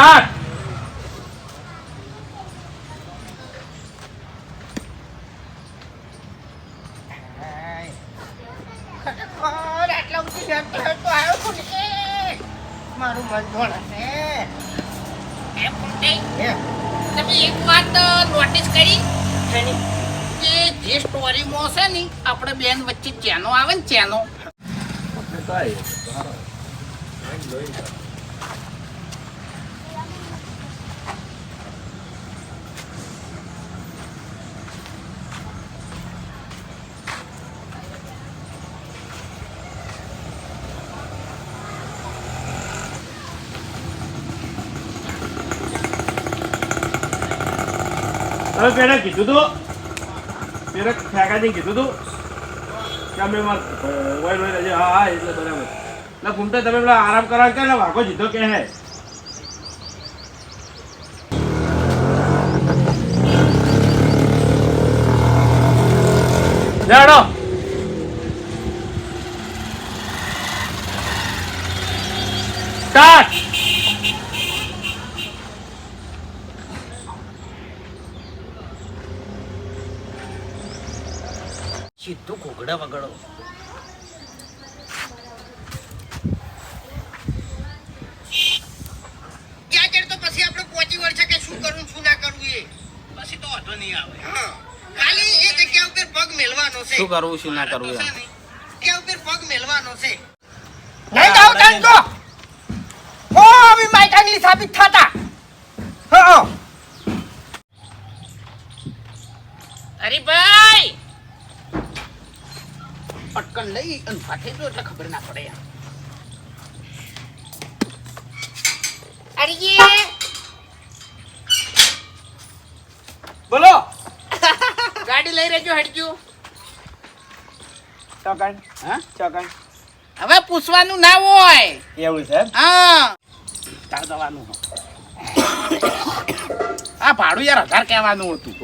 Start. મારું મન ધોળે છે એમ કુંટી, હે, તમે એક વાત નોટિસ કરી કે જે સ્ટોરીમાં છે ને આપણે બેન વચ્ચે ચેનો આવે ને ચેનો તમે પેલા કીધું તું, પેલા ફેંકાજી કીધું તું કે અમે વય વય રજે હા હા, એટલે બરાબર. એટલે ઘૂમતા તમે પેલા આરામ કરવા કે વાઘો જીધો કે હે? લેડો સ્ટાર્ટ સીધું ઘોઘડા વગડો ત્યાં જઈને તો પછી આપણે પહોંચી વળશે કે શું કરવું શું ના કરવું એ પછી તો વાંધો નહીં આવે હા ખાલી એ જગ્યા ઉપર પગ છે શું કરવું શું ના કરવું એમ? ઉપર પગ મેલવાનો છે. નહીં જાવ તાન તો ઓ અમે માઈકાની સાબિત થતા. હા અરે ભાઈ પટકન લઈ અને ફાટે જો એટલે ખબર ના પડે અરે બોલો. ગાડી લઈ રહેજો હટજો. ચોકન? હા? ચોકન. હવે પૂછવાનું ના હોય. એવું છે હા. તાર દવાનું આ ભાડું યાર હજાર કહેવાનું હતું.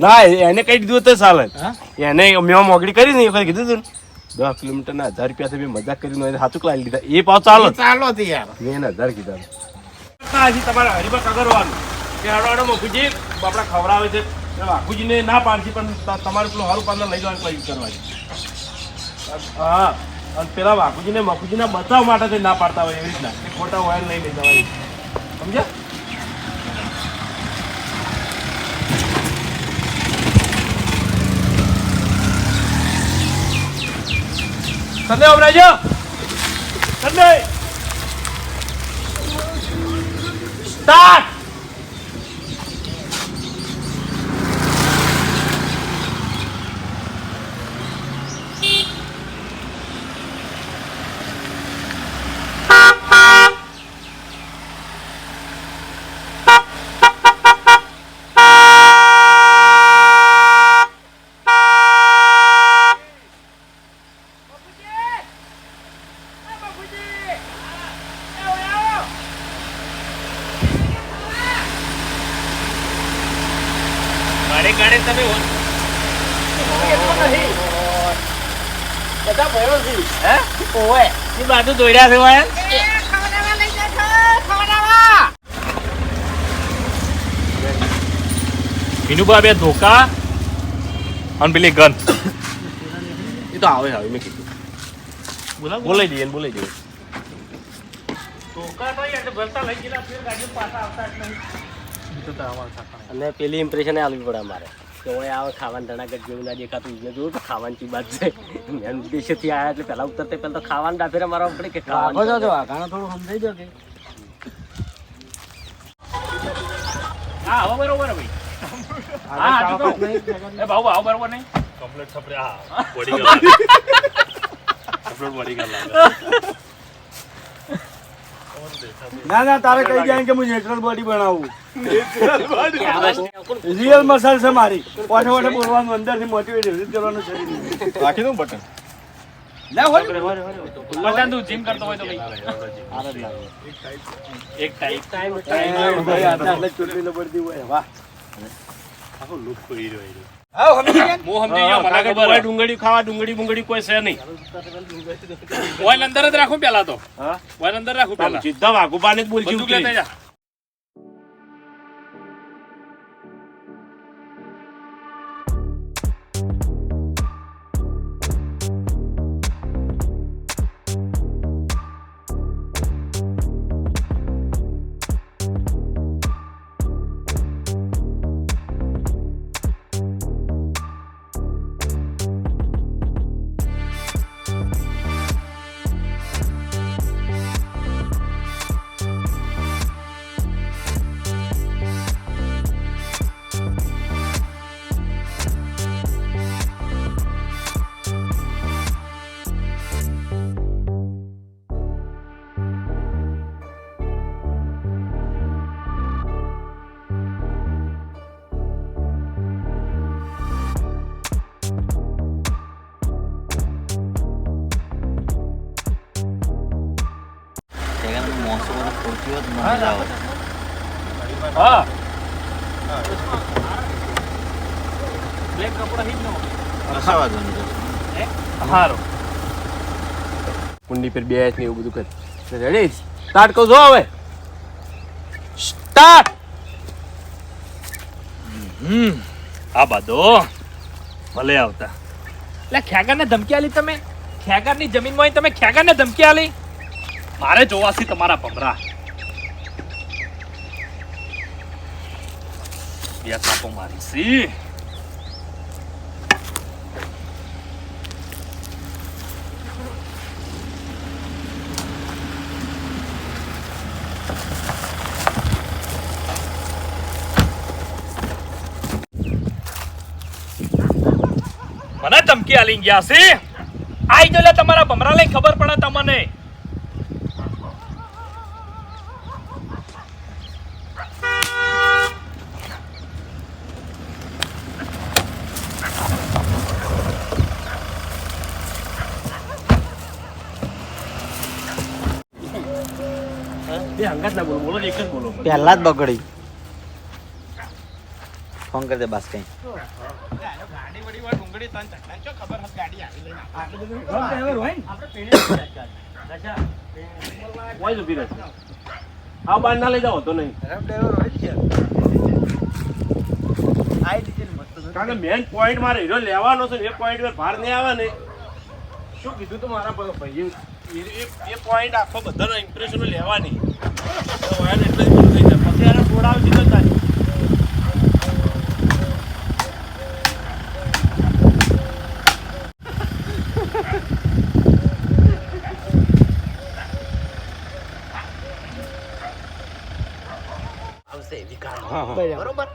ના એને કઈ દીધું તો ચાલે હા? એને મેં મોગડી કરી ને એ કીધું તું દસ કિલોમીટર ના હજાર રૂપિયા મેં મજાક કરીને હાથું લાવી લીધા. એ પાવ ચાલો ચાલો યાર. મેં એને હજાર કીધા. હજી તમારે હરીમાં કગરવાનું કે હાડો હાડો મફુજી આપણા ખવડાવે છે. વાઘુજીને ના પાડશે, પણ તમારે પેલું હારું પાંદર લઈ જવાનું કોઈ કરવાની હા, અને પેલા વાઘુજીને મફુજીના બચાવ માટે તે ના પાડતા હોય એવી રીતના. ખોટા વાયર લઈ લઈ જવાની. સમજ્યા? સંજય અમરાજો સંજય સ્ટાર્ટ ગાડે ગાડે તમે બધા ભયો છે હે ઓય એ બાજુ દોડ્યા છે વાય એ ખવડાવવા લઈ જશો ખવડાવવા વિનુભા બે ધોકા અને પેલી ગન એ તો આવે આવે મેં કીધું. બોલાઈ દઈએ બોલાઈ દઈએ. અને પેલી ઇમ્પ્રેશન આલવી પડે અમારે. કે ઓય આવે ખાવાનું ધણાગઢ જેવું ના દેખાતું. એટલે જોયું તો ખાવાની ચી વાત છે. મેં વિદેશેથી આવ્યા એટલે પહેલા ઉતરતા પહેલા તો ખાવાનું ડાફેરા મારવા પડે કે ખાવાનું હા આવો બરોબર ભાઈ હા હા તો એ બાબુ આવો બરોબર નહીં? કમ્પ્લીટ છપડે હા બોડી કમ્પ્લીટ બોડી ગાર્ડ ના ના તારે કહી જાય કે હું નેચરલ બોડી બનાવું. કે રિયલ મસાલ છે મારી. પાછો પાછો બોલવાનું અંદરથી મોટિવેટ એવી કરવાનું છે. રાખી દઉં બટન. લે હોય. બટન તું જીમ કરતો હોય તો ભાઈ. એક ટાઈપ ટાઈમ ભાઈ આટલા આટલા ચૂંટણી લબડતી હોય. વાહ. આખો લુક ખોઈ રહ્યો હા સમજી ગયા ને? હું સમજી ગયો મને ખબર ડુંગળી ખાવા ડુંગળી બુંગળી કોઈ છે નહીં. ઓઇલ અંદર જ રાખું પેલા તો. હા? ઓઇલ અંદર રાખું પેલા સીધા વાઘુબાને જ બોલજી ઉતરી. હારો. કુંડી પર બે ને એવું બધું કર. રેડી સ્ટાર્ટ કહું છો હવે. સ્ટાર્ટ આ બાદો. ભલે આવતા. એટલે ખેગારને ધમકી આલી તમે? ખેગારની જમીનમાં તમે ખેગારને ધમકી આલી મારે જોવાસી તમારા ભમરા. બે થાપો મારી સી મને ધમકી આલી ગયા છે? આઈ જો તમારા ભમરા લઈ ખબર પડે તમને. બે બોલો બોલો એક જ બોલો. પહેલા જ બગડી. ફોન કરી દે બસ કઈ. આ બાર ના લઈ જાઓ તો નહીં કારણ કે મેન પોઈન્ટ મારે હીરો લેવાનો છે, એ પોઈન્ટ પર ભાર નહીં આવે શું કીધું તું મારા ભાઈ, એ પોઈન્ટ આખો બધાનો ઇમ્પ્રેશનો લેવાની. પછી છોડાવે સીધો થાય આવશે વિકાસ બરોબર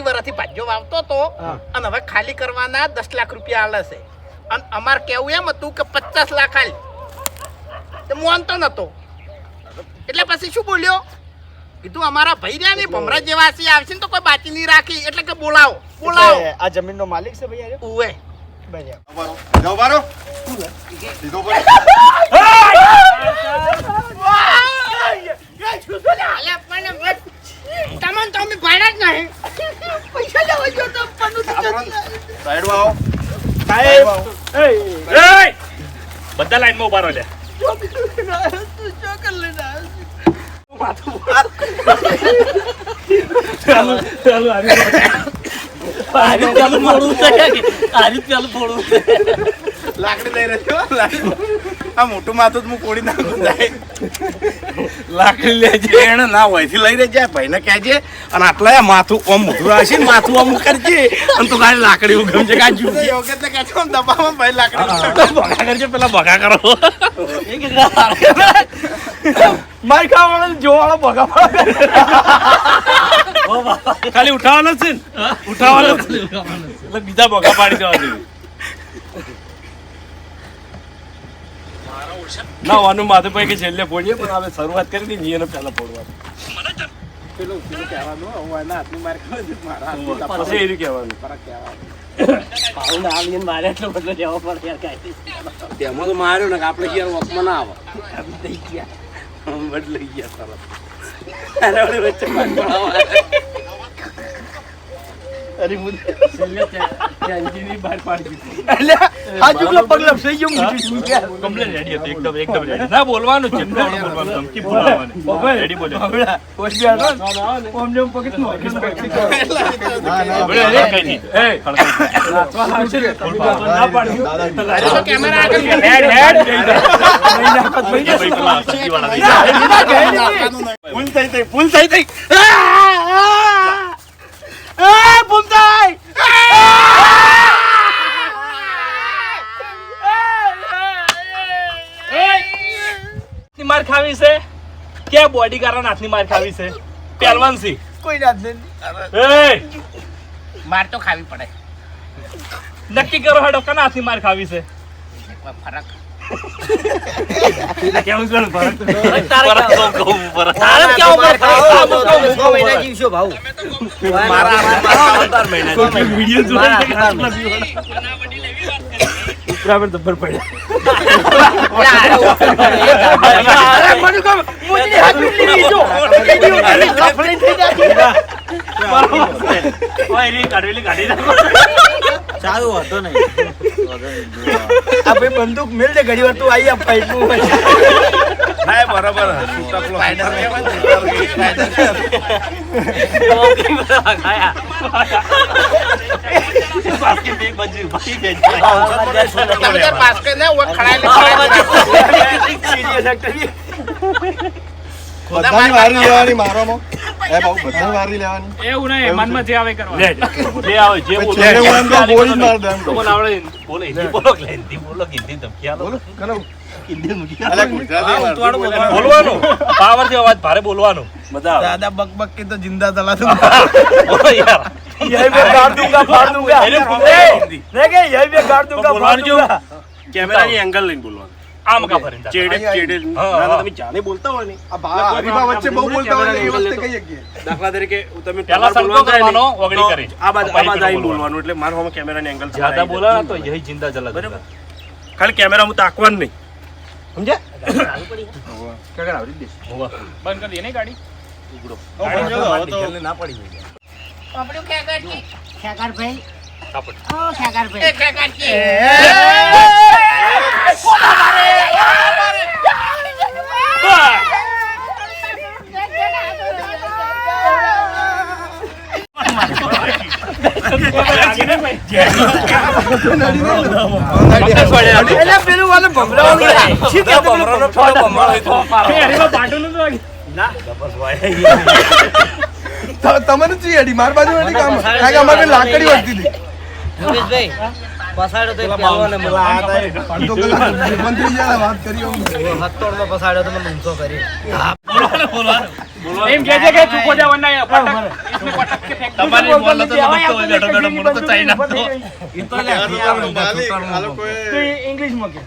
પચીસ વર્ષથી ભાજ્યો વાવતો હતો અને હવે ખાલી કરવાના દસ લાખ રૂપિયા આલે છે. અને અમારે કેવું એમ હતું કે પચાસ લાખ હાલ તે માનતો નતો. એટલે પછી શું બોલ્યો? કીધું અમારા ભાઈ રહ્યા ને ભમરા જેવા છે આવશે ને તો કોઈ બાકી નહીં રાખી. એટલે કે બોલાવો. બોલાવો. આ જમીનનો માલિક છે ભાઈ ઉવે. જાઓ બારો લીધો પડે અલે પણ તમને તો અમે ભાડા જ નહીં. પૈસા લેવા ગયો તો પણ સાઈડમાં આવો. સાહેબ! બધા લાઈનમાં ઊભા રહો લે આરી ચાલુ ફોડવું છે. આરી ચાલુ ફોડવું લાકડી લઈ રહ્યો લાકડી. આ મોટું માથું હું કોડી નાખું જાય. લાકડી લેજે એને ના હોયથી લઈ જાય ભાઈને કહેજે અને આટલા એ માથું ઓમ મોટું આવશે ને માથું ઓમ કરજે અને તું ખાલી લાકડી ઉગમજે કાજુ યોગ્ય એટલે કહેજો આમ દબાવમાં ભાઈ લાકડી ભગા કરજે પેલા ભગા કરો. માર ખાવાનો જોવાળો ભગા ખાલી ઉઠાવવાનો છે ને. ઉઠાવવાનો છે. એટલે બીજા બોગા પાડી દેવા જોઈએ ના માથે ભાઈ છેલ્લે ફોડીએ પણ હવે શરૂઆત કરી દીધી એને પહેલા ફોડવાનું પછી એ કહેવાનું. પાઉન્ડ આવીને મારે એટલો બધો લેવો પડે યાર તેમાં તો માર્યો ને આપણે યાર વખમાં ના આવે. બદલાઈ ગયા સરસ ફૂલ થઈ થઈ ફૂલ થઈ થઈ. આ, ભૂમતાઈ! માર ખાવી છે કે બોડીગાર્ડ હાથની માર ખાવી છે પહેલવાન સી કોઈ નહીં એ માર તો ખાવી પડે નક્કી કરો હેડો કના હાથની માર ખાવી છે ફરક કેવું છે ફરક તારે કહું, ભરત. તારે કેવું પડે? આવો તો સારું હતો નહીં. આ ભાઈ બંદૂક મેલ દે ઘડી વાર તું આઈ આ ફાઈટનું હા, બરાબર. છૂટા પેલો. બધાની વારી લેવાની મારોમાં. એ બાબુ બધાની વારી લેવાની એવું નહીં મનમાં જે આવે કરવા જે આવે જે બોલો છેલ્લે હું એમ કહું, ગોળી જ માર દે એમ કહું. તમને આવડે બોલો હિન્દી બોલો કે હિન્દી બોલો કે હિન્દી ધમકી આલો બોલો, કરો. હિન્દી ધમકી અલા, ગુજરાતી વાળું. બોલવાનું પાવર થી અવાજ ભારે બોલવાનું બધા આવે. દાદા બક બક કે તો જિંદા તલા તું બોલો યાર यही पे गाड़ दूंगा फाड़ दूंगा એને બોલવાનું. देखे यही पे गाड़ दूंगा फाड़ બોલવાનું જો. दूंगा કેમેરાની એંગલ લઈને બોલવાનું આમ કા ફરીને ચેડે ચેડે હા, ના, ના, તમે જાને બોલતા હોય ને આ ભા- હરીફા વચ્ચે બહુ બોલતા હોય ને એ વખતે કઈ કે દાખલા તરીકે તમે થાય ને, કરવાનો, તો કરી. આ બાજુ આ બાજુ આઈ બોલવાનું. એટલે મારા કેમેરા કેમેરાની એંગલ જ્યાદા બોલા તો યહી જિંદા જલા બરાબર. ખાલી કેમેરા હું તાકવાન નહીં સમજ્યા બંધ કરી દે ને ગાડી આપણું ખેગારજી. ખેગારભાઈ કાપડ. ઓ ખેગારભાઈ એ ખેગારજી. એટલે પેલું વાલે ભમરાવાનું શી કે પેલું ત- તમને ચી અડી માર બાજુ લાકડી વધતી હતી પસાડ્યો તો પહેલો ને અડધો કલાક મંત્રી જયારે વાત કરી હત્તોડમાં પસાડ્યો તો મને ઊંચો કર્યો. એમ કે છે કે ચૂકો જવાના તમારી મોલ તો લબકતો હોય બેઠો બેઠો મોટો તો ચાઈ નાખતો ઈ તો લે આ લોકો ઇંગ્લિશમાં કે.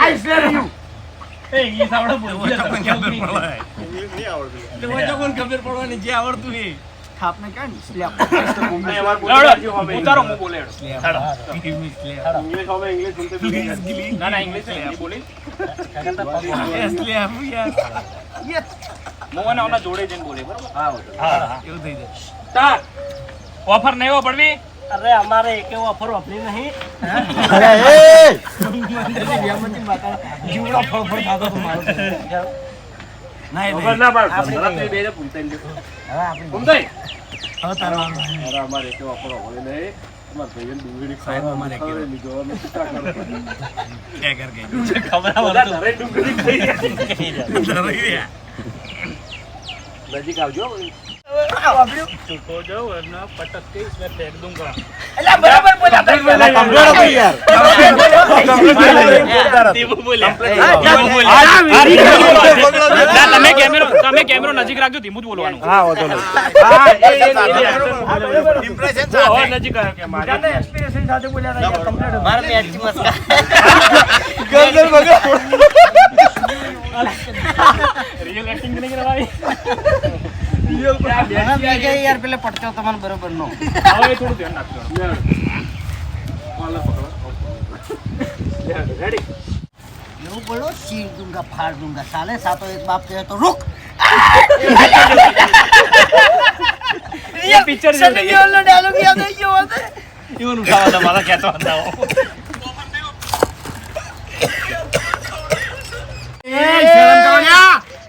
આઈ સ્વેર યુ એ ઈ સાવડો બોલ. કેવું નહીં આવડતું. એટલે હોય તો કોણ ખબર પડવાની જે આવડતું એ. થાપને કે સ્લેપ ઉતારો હું બોલે. ઇંગ્લિશ જોડે જઈને બોલે ઓફર નહીઓ પડવી. અરે અમારે એક ઓફર વાપરી નહીં. અરે ના એ नहीं અરે અમારે એક વાપરો હોય નહીં. અમારા ભાઈને ડુંગળી ખાવા ખાવા લીધો. અમે રહ્યા. નજીક આવજો પટક તમે કેમેરો નજીક રાખજો ધીમું જ બોલવાનું. હા વાંધો રિયલ એક્ટિંગ નહીં કરવાની. યાર પેલે બરોબર નો. એવું બોલો ચીન દુંગા ફાળ દુંગા સાલે સાતો એક બાપ કહે તો રૂક! ये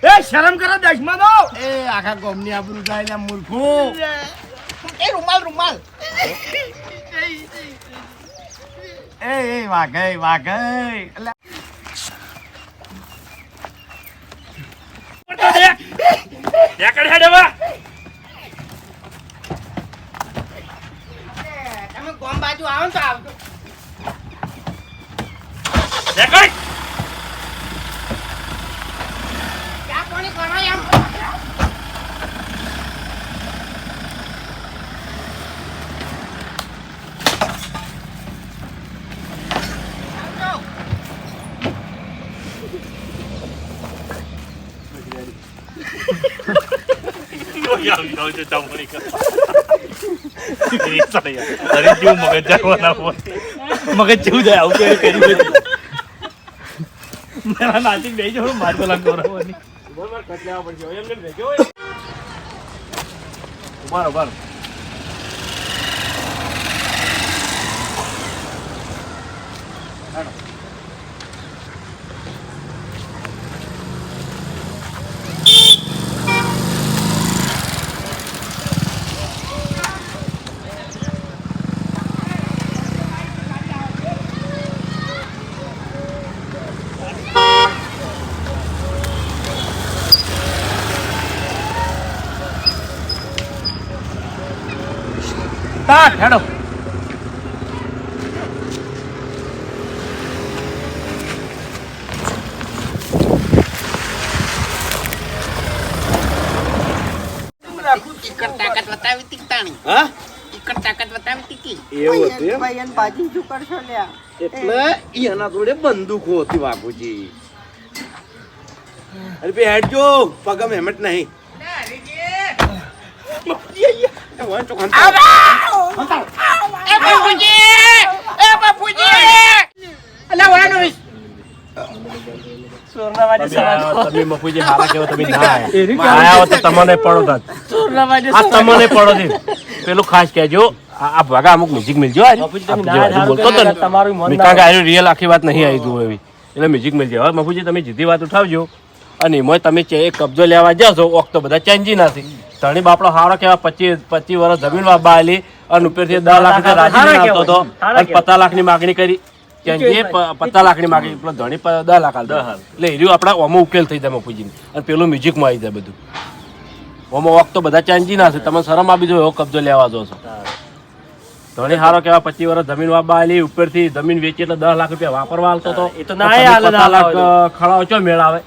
એ શરમ કરો દસમાં તો એ આખા ગોમની આબરૂ જાય લ્યા મૂર્ખું એ રૂમાલ રૂમાલ એ એ વાઘઈ વાઘઈ એટલે હેડ હવે. તમે ગોમ બાજુ આવો ને તો આવજો નેકળ. ચા પાણી કરો એમ ઓય, આવી જાઓ છો, ચામડી કર. એ સાલા યાર. અરે કેવું મગજ જેવું જાય આવું કેવું કર્યું હોય તો. મેલા નાચી બેસી જાઓ, મારી પેલા ગૌરવવાની. ઊભા કટ લેવા પડશે એમ કેમ રહેજો ઊભા ઊભા સ્ટાર્ટ, હેડો. ઈકડ તાકાત બતાવી તીકતાણી હા ઈકડ તાકાત બતાવી તીકી એવું હતું એમ? ભાઈ એને બાજી શું કરશો લ્યા એટલે ઈ એના જોડે બંદૂકો હતી બાપુજી અરે હેડજો પગમ હેમેટ નહીં બાપુજી આયા. એ વાંચો ખાંતા. એ બાપુજી એ બાપુજી અલા વાનો તમે મફુજી હારા કેવો તમે ના આયા આયા હો તો છે પેલું ખાસ કહેજો આ ભાગા અમુક મ્યુઝિક મિલજો બોલતો હતો ને કારણ રિયલ આખી વાત નહીં આવી તું એવી એટલે મ્યુઝિક મિલજો હવે મફુજી તમે જીધી વાત ઉઠાવજો અને એમાં તમે કબજો લેવા જશો ઓક તો બધા ચેન્જી નથી ધણી બાપડો હારો કેવા પચીસ પચીસ વર્ષ જમીન આલી અને ઉપરથી દસ લાખ રાજી આવતો હતો અને પચાસ લાખની માગણી કરી. પચાસ લાખની માગણી પેલો ધણી દસ લાખ દસ હાલ. એટલે એર્યું આપણા ઓમો ઉકેલ થઈ જાય મફુજીને અને પેલું મ્યુઝિકમાં આવી જાય બધું. ઓમો વોક તો બધા ચાંજી ના છે. તમે શરમ આપી દો એવો કબજો લેવા જો છો. ધણી હારો કેવા પચીસ વર્ષ જમીન વાપા આલી ઉપરથી જમીન વેચી એટલે દસ લાખ રૂપિયા વાપરવા આવતો હતો. એ તો ના લાખ. ખળાઓ ચો મેળ આવે